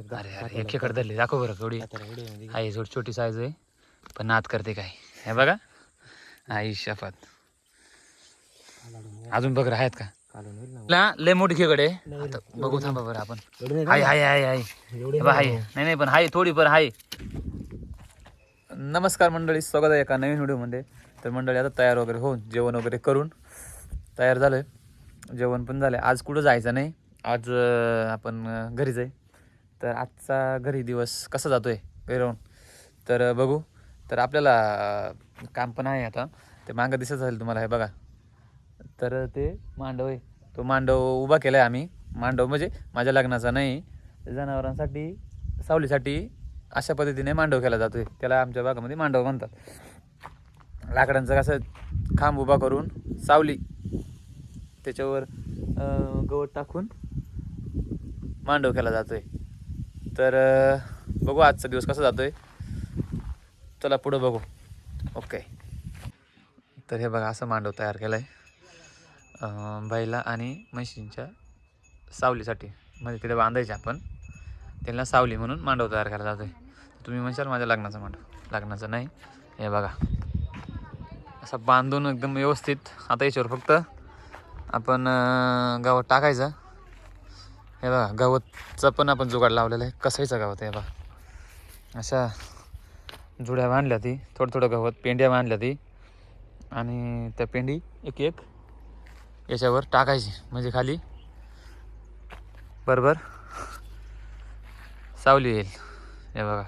अरे अरे एक धरली दाखव बरं थोडी आहे थोडी छोटी साईज आहे पण नाद करते काय. हे बघा. आई शपथ. अजून बघ आहेत का? लय मोठी खेकडे बघू थांबा बरं आपण. हाय हाय हाय हाय. नाही. नाही पण हाय थोडी पण हाय. नमस्कार मंडळी स्वागत आहे एका नवीन व्हिडिओमध्ये. तर मंडळी आता तयार वगैरे होऊन जेवण वगैरे करून तयार झालोय. जेवण पण झालंय. आज कुठं जायचं नाही? आज आपण घरीच आहे. तर आजचा घरी दिवस कसा जातोय घरी राहून तर बघू. तर आपल्याला काम पण आहे आता. ते मागं दिसत झाले तुम्हाला हे बघा. तर ते मांडव आहे. तो मांडव उभा केला आहे आम्ही. मांडव म्हणजे माझ्या लग्नाचा नाही जनावरांसाठी सावलीसाठी अशा पद्धतीने मांडव केला जातोय. त्याला आमच्या भागामध्ये मांडव म्हणतात. लाकडांचं कसं खांब उभा करून सावली त्याच्यावर गवत टाकून मांडव केला जातोय. तर बघू आजचा दिवस कसा जातोय. चला पुढं बघू. ओके. तर हे बघा असं मांडव तयार केलं आहे बैला आणि म्हशींच्या सावलीसाठी. म्हणजे तिथे बांधायचे आपण. त्यांना सावली म्हणून मांडव तयार करायला जातोय. तुम्ही म्हणशाल माझ्या लग्नाचा मांडव. लग्नाचं नाही. हे बघा. असं बांधून एकदम व्यवस्थित. आता याच्यावर फक्त आपण गावात टाकायचं. हे बघा गवतचा पण आपण जुगाड लावलेला आहे. कसायचं गवत आहे हे बघा. अशा जुड्या बांधल्या ती. थोडं थोडं गवत पेंड्या बांधल्या ती. आणि त्या पेंडी एक एक याच्यावर टाकायची. म्हणजे खाली बरोबर सावली येईल. हे बघा.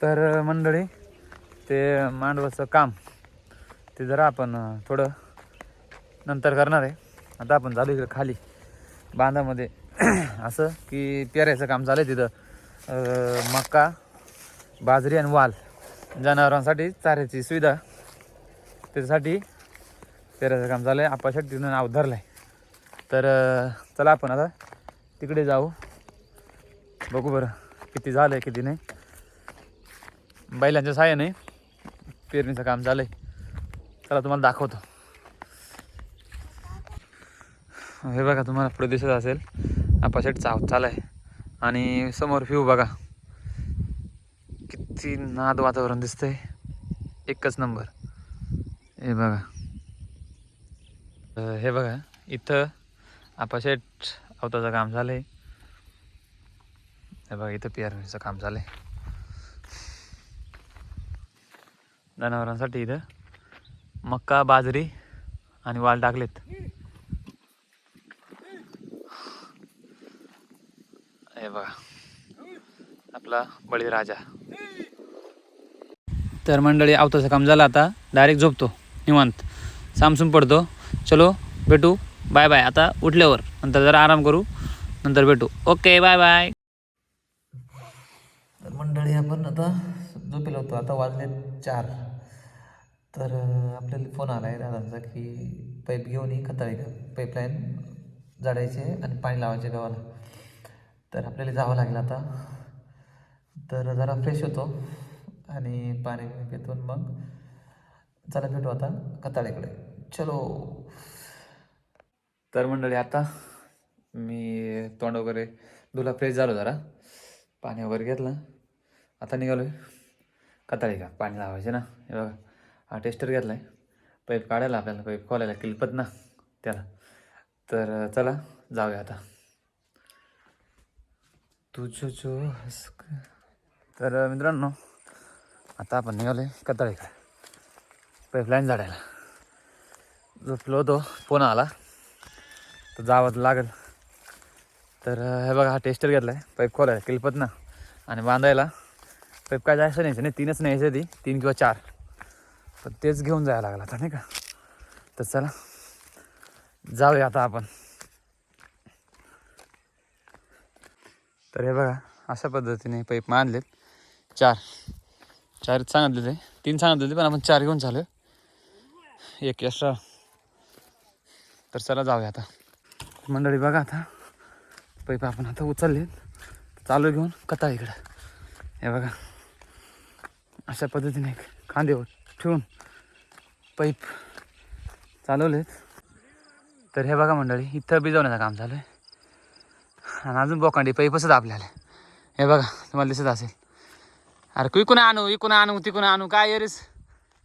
तर मंडळी ते मांडवाचं काम ते जरा आपण थोडं नंतर करणार आहे. आता आपण झालो इकडे खाली बांधामध्ये. असं की पेरायचं काम चालू आहे तिथं. मक्का मका बाजरी आणि वाल. जनावरांसाठी चाऱ्याची सुविधा. त्याच्यासाठी पेरायचं काम चालू आहे. आपासाठी तिथं नाव धरलं आहे तर चला आपण आता तिकडे जाऊ. बघू बरं किती झालं आहे किती नाही. बैलांच्या सहाय्याने पेरणीचं काम झालं आहे. चला तुम्हाला दाखवतो. हे बघा तुम्हाला पुढे दिसत असेल. आपाशेट चाव चाल आहे आणि समोर व्ह्यू बघा. किती नाद वातावरण दिसतंय. एकच नंबर हे बघा. हे बघा इथं आपाशेट अवताचं काम झालंय. हे बघा इथं पेरणीचं काम झालंय. जनावरांसाठी इथं मक्का बाजरी आणि वाल टाकलेत हे बघा आपला बळीराजा. तर मंडळी आवताचं काम झालं आता. डायरेक्ट झोपतो निवांत. सामसून पडतो. चलो भेटू. बाय बाय आता उठल्यावर. नंतर जरा आराम करू. नंतर भेटू. ओके बाय बाय तर मंडळी आपण आता झोपेल होतो. आता वाजले चार. तर आपल्याला फोन आला आहे दादांचा की पाईप घेऊन ये खताळी पाईपलाईन जाडायचे आणि पाणी लावायचे गावाला. तर आपल्याला जावं लागेल आता. तर जरा फ्रेश होतो आणि पाणी बिणी पितून मग चला भेटू आता कताळीकडे चलो. तर मंडळी आता मी तोंड वगैरे धुला फ्रेश झालो जरा. पाणी वगैरे घेतलं. आता निघालोय कताळी का? पाणी लावायचे ना. हे बघा हा टेस्टर घेतला आहे पाईप काढायला आपल्याला पाईप खोलायला किलपत ना त्याला. तर चला जाऊया आता. तुझं जो हसक तर मित्रांनो आता आपण निघालोय कताळीकडे. पाईपलाईन झाडायला. झोपलो होतो पुन्हा आला. तर जावं लागेल. तर हे बघा हा टेस्टर घेतला आहे पाईप खोलायला किलपत ना. आणि बांधायला. पाईप काय जायचं न्यायचं नाही तीनच न्यायचं ती. तीन किंवा चार. पण तेच घेऊन जायला लागला आता नाही का? तर चला. जाऊया आता आपण. तर हे बघा अशा पद्धतीने पाईप मानलेत चार. चार सांगितले ते तीन सांगितले होते पण आपण चार घेऊन चालू एक एक्स्ट्रा तर चला जाऊया आता. मंडळी बघा आता. पाईप आपण आता उचलले चालू घेऊन कथा इकडं. हे बघा. अशा पद्धतीने खांदे ठेवून पाईप चालवलेत. तर हे बघा मंडळी इथं भिजवण्याचं काम चालू आहे. आणि अजून बोकांडी पैपसच आपल्याला. हे बघा तुम्हाला दिसत असेल. अरे इकून आणू इकून आणू तिकून आणू काय येरीस?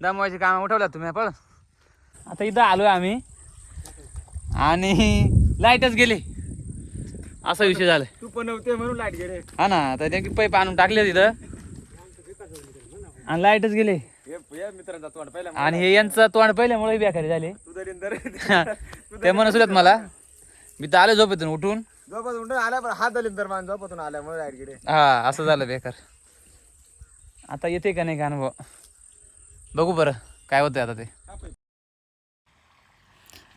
दमवायची कामं उठवल्यात तुम्ही पळ. आता इथं आलोय आम्ही. आणि लाईटच गेली. असा विषय झालाय. तू बनवते म्हणून लाइट गेले. हा ना तर ते पैप आणून टाकले तिथं. आणि लाईटच गेले. हे मित्रांचा तोंड पहिला आणि हे यांचं तोंड पहिल्यामुळे बेकारी झाले. तू म्हणत होत्यात मला. मी तर आलो झोपेतून उठून. झोपत उठून आल्या पण हा दलिंदर मान झोपतून आल्यामुळे लाइट गेले. हा असं झालं बेकार. आता येते का नाही का अनुभव? बघू बरं काय होतंय आता ते.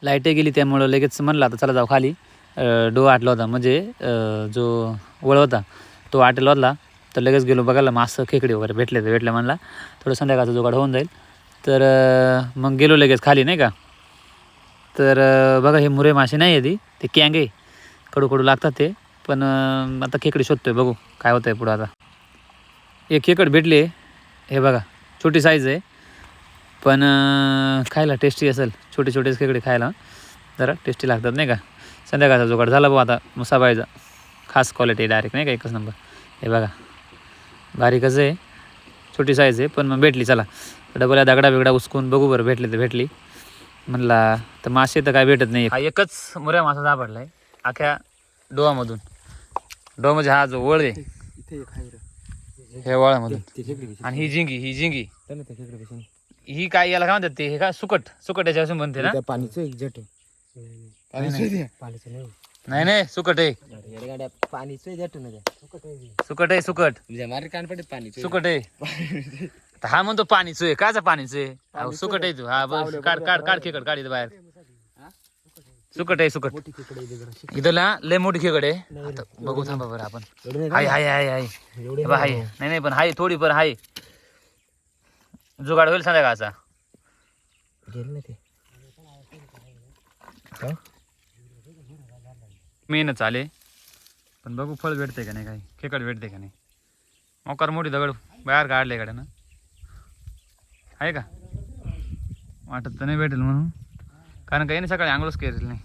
लाईटही गेली त्यामुळं लगेच म्हणलं आता चला जाऊ खाली. डो आटला होता म्हणजे जो वळ होता तो आटला होता. तर लगेच गेलो बघायला मासं खेकडे वगैरे भेटले तर भेटले म्हणला. थोडं संध्याकाळचा जुगाड होऊन जाईल. तर मग गेलो लगेच खाली नाही का? तर बघा हे मुरे मासे नाही आहे ती ते कॅंग. आहे कडू कडू लागतात ते. पण आता खेकडे शोधतोय बघू काय होतंय पुढं आता. एक खेकड भेटले. हे बघा छोटी साईज आहे. पण खायला टेस्टी असेल. छोटे छोटेच खेकडे खायला. जरा टेस्टी लागतात नाही का? संध्याकाळचा जुगाड झाला बघ आता मुसाबाईचा खास क्वालिटी डायरेक्ट नाही का एकच नंबर हे बघा बारीकच आहे. छोटी साईज आहे पण मग भेटली चला. डबल या दगडा बिगडा उचकून बघू बरं भेटली तर भेटली. म्हणला तर मासे तर काय भेटत नाही. हा एकच मुऱ्या मासा सापडला आहे अख्ख्या डोहामधून. डोहा म्हणजे हा जो वळ आहे. हे बिशी आणि ही जिंगी ही जिंगी ही काय याला काय म्हणतात ते? हे काय सुकट सुकट याच्यापासून बनते ना? पाणीचं एक जट नाही नाही. नाही. सुकट आहे. पाणीचं जट सुकट आहे. सुकट तुझ्या मारे कान पडत पाणीचं सुकट आहे. हा म्हणतो पाणीच आहे. कायचा पाणीच आहे? सुकट आहे तू. हा बस. काढ काढ काढ खेकड काढ बाहेर. सुकट आहे सुकट. मोठी खेकडे इथे जरा ना लय मोठी खेकड आहे. आता बघू थांबा बरं आपण. एवढे नाही हाय हाय हाय हाय? एवढे बघ, हाय. नाही. नाही पण हाय थोडी पण हाय. जुगाड होईल संध्याकाळचा गेले ना ते. मेहनत आले पण बघू फळ भेटते का नाही काही? खेकड भेटते का नाही? मोकार मोठी दगड बाहेर काढले कडे ना. आहे का? वाटत तर नाही भेटेल म्हणून. कारण काही नाही सकाळी आंघोळच करेल नाही.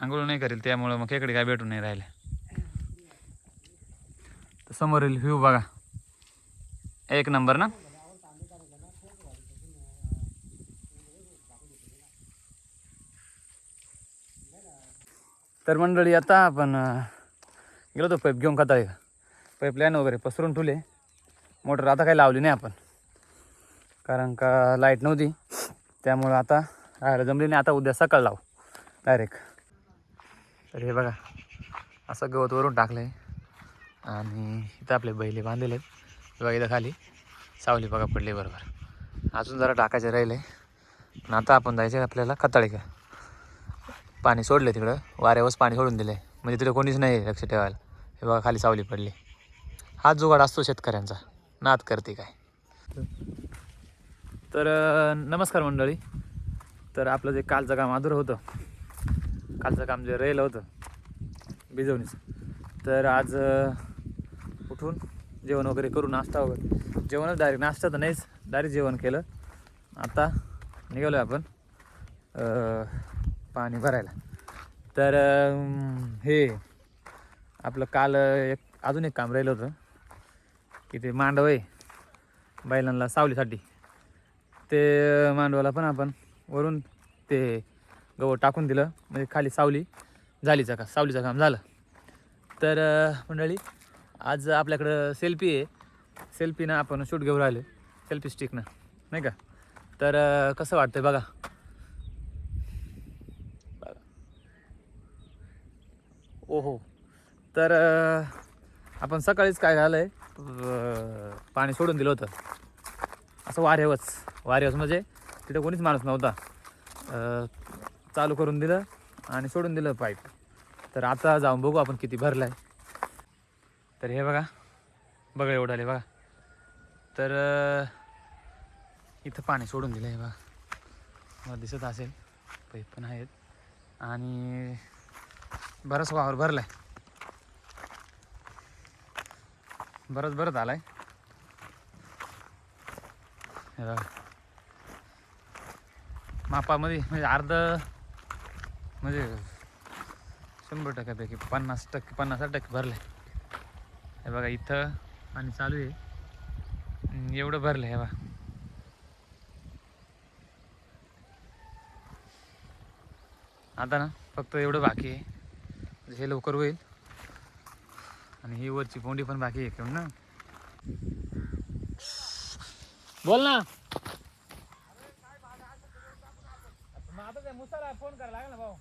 आंघोळ नाही करेल त्यामुळं मग खेकडे काय भेटून नाही राहिले तर समोरील व्ह्यू बघा. एक नंबर ना? तर मंडळी आता आपण गेलो होतो पाईप घेऊन खाता पाईप लाईन वगैरे पसरून ठेवले. मोटर आता काही लावली नाही आपण. कारण का लाइट नव्हती. त्यामुळं आता राहायला जमली नाही. आता उद्या सकाळ लावू. डायरेक्ट तर हे बघा असं गवत वरून टाकलं आहे आणि इथं आपले बैले बांधलेले आहेत. बघा इथं खाली. सावली बघा पडली बरोबर. अजून जरा टाकायचं राहिलं आहे पण आता आपण जायचं आहे आपल्याला खताळी का पाणी सोडलं तिकडं. वाऱ्यावरच पाणी सोडून दिलं आहे म्हणजे तिकडे कोणीच नाही लक्ष ठेवायला. हे बघा खाली सावली पडली. हाच जुगाड असतो शेतकऱ्यांचा. नाद करते काय. तर नमस्कार मंडळी. तर आपलं जे कालचं काम अधुरं होतं कालचं काम जे राहिलं होतं भिजवणीचं. तर आज उठून जेवण वगैरे करू नाश्ता वगैरे. जेवणच डायरेक्ट नाश्ता तर नाहीच डायरेक्ट जेवण केलं. आता निघालो आपण पाणी भरायला. तर हे आपलं काल एक अजून एक काम राहिलं होतं की ते मांडव आहे बैलांना सावलीसाठी. ते मांडवाला पण आपण वरून ते गवत टाकून दिलं. म्हणजे खाली सावली झालीचं का? सावलीचं काम झालं. तर मंडळी आज आपल्याकडं सेल्फी आहे. सेल्फीनं आपण शूट घेऊन राहिले. सेल्फी स्टिकनं नाही का? तर कसं वाटतं बघा? ओहो. तर आपण सकाळीच काय झालं आहे पाणी सोडून दिलं होतं. असं वाऱ्यावच म्हणजे तिथं कोणीच माणूस नव्हता. चालू करून दिलं आणि सोडून दिलं पाईप. तर आता जाऊन बघू आपण किती भरलं आहे तर हे बघा बघा एवढं आले बघा. तर इथं पाणी सोडून दिलं आहे बघा. मला दिसत असेल पाईप पण आहेत. आणि बरंच वावर भरलाय. बरंच बरंच आलाय हे बघा. मापामध्ये म्हणजे अर्ध म्हणजे शंभर टक्क्यापैकी पन्नास टक्के पन्नास टक्के भरलं आहे हे बघा इथं पाणी चालू आहे. एवढं भरलं आहे हे बघा. आता ना फक्त एवढं बाकी आहे. म्हणजे हे लवकर होईल. आणि ही वरची पोंडी पण बाकी आहे ना. बोल ना. आता त्या मुसाला फोन करायला लागला ना भाऊ.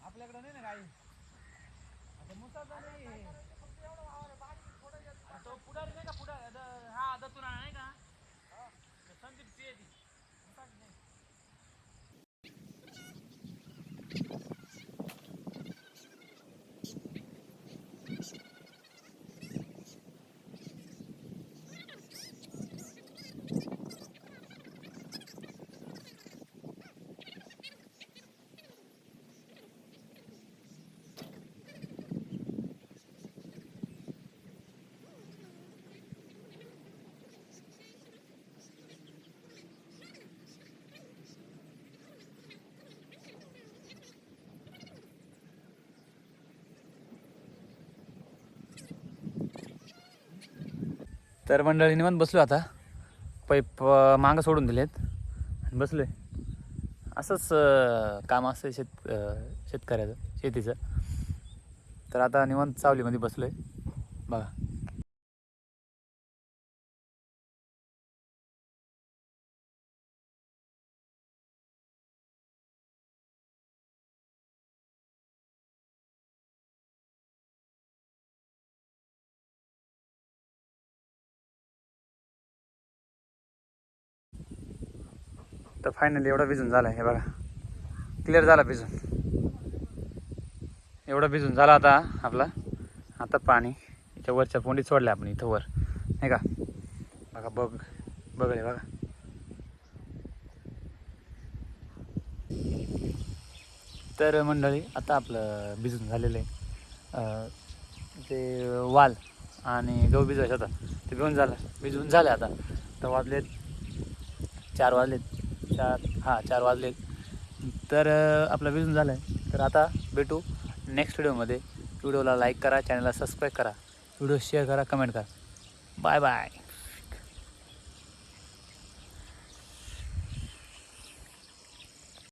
आपल्याकडे नाही ना गाई आता मुसाचा नाही. आहे. तो पुढारी नाही का? पुढारी हा दत्तुरा नाही का? संदीप ती. तर मंडळी निवांत बसलो आता. पैप मागं सोडून दिलेत. आणि आहे असंच काम असतं शेत शेतकऱ्याचं शेतीचं. तर आता निवांत सावलीमध्ये आहे बघा. तर फायनली एवढा भिजून झाला हे बघा. क्लिअर झाला भिजून. एवढा भिजून झाला आता आपला. आता पाणी. इथं वरच्या फोंडी सोडल्या आपण इथं वर. नाही का? बघा बघ बघले बघा. तर मंडळी आता आपलं भिजून झालेलं आहे. ते वाल आणि गहू भिजवायचं होता. ते भिजून झालं. भिजून झालं आता. तर वाजलेत. चार वाजलेत. चार हां चार वाजले. तर आपलं भिजून झालं आहे तर आता भेटू नेक्स्ट व्हिडिओमध्ये व्हिडिओला लाईक करा चॅनलला सबस्क्राईब करा. व्हिडिओ शेअर करा कमेंट करा. Bye bye